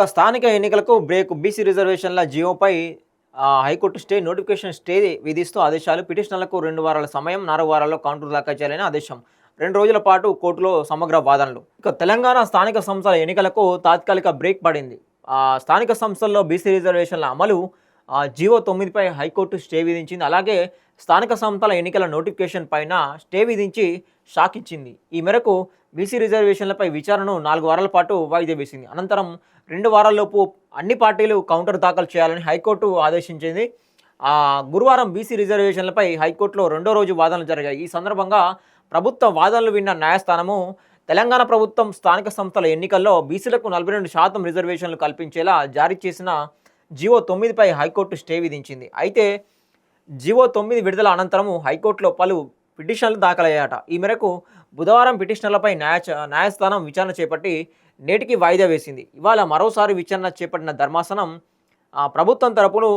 ఇక స్థానిక ఎన్నికలకు బ్రేక్ బీసీ రిజర్వేషన్ల జియోపై high court stay notification stay విధిస్తూ ఆదేశాలు. పిటిషనర్లకు రెండు వారాల సమయం నాలుగు వారాల్లో కౌంటర్ దాఖలు చేయాలని ఆదేశం. రెండు రోజుల పాటు కోర్టులో సమగ్ర వాదనలు. ఇక తెలంగాణ స్థానిక సంస్థల ఎన్నికలకు తాత్కాలిక బ్రేక్ పడింది. స్థానిక సంస్థల్లో బీసీ రిజర్వేషన్ల అమలు ఆ, జియో తొమ్మిదిపై హైకోర్టు స్టే విధించింది. అలాగే స్థానిక సంస్థల ఎన్నికల నోటిఫికేషన్ పైన స్టే విధించి షాక్ ఇచ్చింది. ఈ మేరకు బీసీ రిజర్వేషన్లపై విచారణను నాలుగు వారాల పాటు వాయిదా వేసింది. అనంతరం రెండు వారాల్లోపు అన్ని పార్టీలు కౌంటర్ దాఖలు చేయాలని హైకోర్టు ఆదేశించింది. ఆ, గురువారం బీసీ రిజర్వేషన్లపై హైకోర్టులో రెండో రోజు వాదనలు జరిగాయి. ఈ సందర్భంగా ప్రభుత్వ వాదనలు విన్న న్యాయస్థానము తెలంగాణ ప్రభుత్వం స్థానిక సంస్థల ఎన్నికల్లో బీసీలకు నలభై రెండు శాతం రిజర్వేషన్లు కల్పించేలా జారీ చేసిన జివో తొమ్మిదిపై హైకోర్టు స్టే విధించింది. అయితే జివో తొమ్మిది విడుదల అనంతరము హైకోర్టులో పలు పిటిషన్లు దాఖలయ్యాయట. ఈ మేరకు బుధవారం పిటిషన్లపై న్యాయ న్యాయస్థానం విచారణ చేపట్టి నేటికి వాయిదా వేసింది. ఇవాళ మరోసారి విచారణ చేపట్టిన ధర్మాసనం ప్రభుత్వం తరపును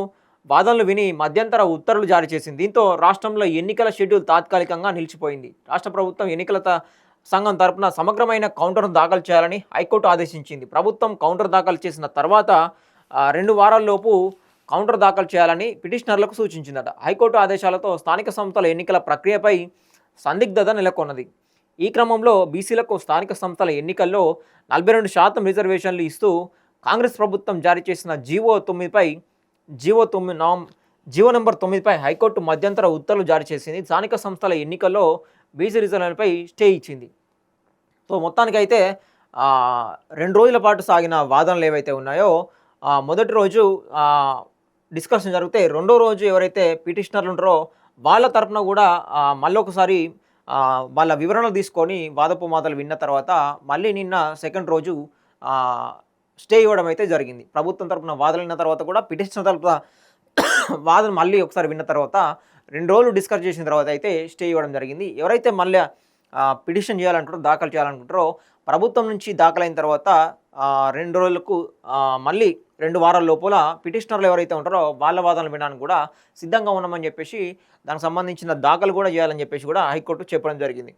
వాదనలు విని మధ్యంతర ఉత్తర్వులు జారీ చేసింది. దీంతో రాష్ట్రంలో ఎన్నికల షెడ్యూల్ తాత్కాలికంగా నిలిచిపోయింది. రాష్ట్ర ప్రభుత్వం ఎన్నికల సంఘం తరపున సమగ్రమైన కౌంటర్ను దాఖలు చేయాలని హైకోర్టు ఆదేశించింది. ప్రభుత్వం కౌంటర్ దాఖలు చేసిన తర్వాత రెండు వారాల్లోపు కౌంటర్ దాఖలు చేయాలని పిటిషనర్లకు సూచించిందట. హైకోర్టు ఆదేశాలతో స్థానిక సంస్థల ఎన్నికల ప్రక్రియపై సందిగ్ధత నెలకొన్నది. ఈ క్రమంలో బీసీలకు స్థానిక సంస్థల ఎన్నికల్లో నలభై రెండు శాతం రిజర్వేషన్లు ఇస్తూ కాంగ్రెస్ ప్రభుత్వం జారీ చేసిన జీవో తొమ్మిదిపై జీవో తొమ్మిది నామ్ జీవో నెంబర్ తొమ్మిదిపై హైకోర్టు మధ్యంతర ఉత్తర్వులు జారీ చేసింది. స్థానిక సంస్థల ఎన్నికల్లో బీసీ రిజర్వేషన్లపై స్టే ఇచ్చింది. సో మొత్తానికైతే రెండు రోజుల పాటు సాగిన వాదనలు ఏవైతే ఉన్నాయో మొదటి రోజు డిస్కషన్ జరిగితే రెండో రోజు ఎవరైతే పిటిషనర్లు ఉంటారో వాళ్ళ తరపున కూడా మళ్ళీ ఒకసారి వాళ్ళ వివరణలు తీసుకొని వాదోపవాదాలు విన్న తర్వాత మళ్ళీ నిన్న సెకండ్ రోజు స్టే ఇవ్వడం అయితే జరిగింది. ప్రభుత్వం తరపున వాదనలు విన్న తర్వాత కూడా పిటిషనర్ తరపున వాదన మళ్ళీ ఒకసారి విన్న తర్వాత రెండు రోజులు డిస్కస్ చేసిన తర్వాత అయితే స్టే ఇవ్వడం జరిగింది. ఎవరైతే మళ్ళీ పిటిషన్ చేయాలనుకుంటారో దాఖలు చేయాలనుకుంటారో ప్రభుత్వం నుంచి దాఖలైన తర్వాత రెండు రోజులకు మళ్ళీ రెండు వారాల లోపల పిటిషనర్లు ఎవరైతే ఉంటారో వాళ్ళ వాదనలు వినడానికి కూడా సిద్ధంగా ఉన్నామని చెప్పేసి దానికి సంబంధించిన దాఖలు కూడా చేయాలని చెప్పేసి కూడా హైకోర్టు చెప్పడం జరిగింది.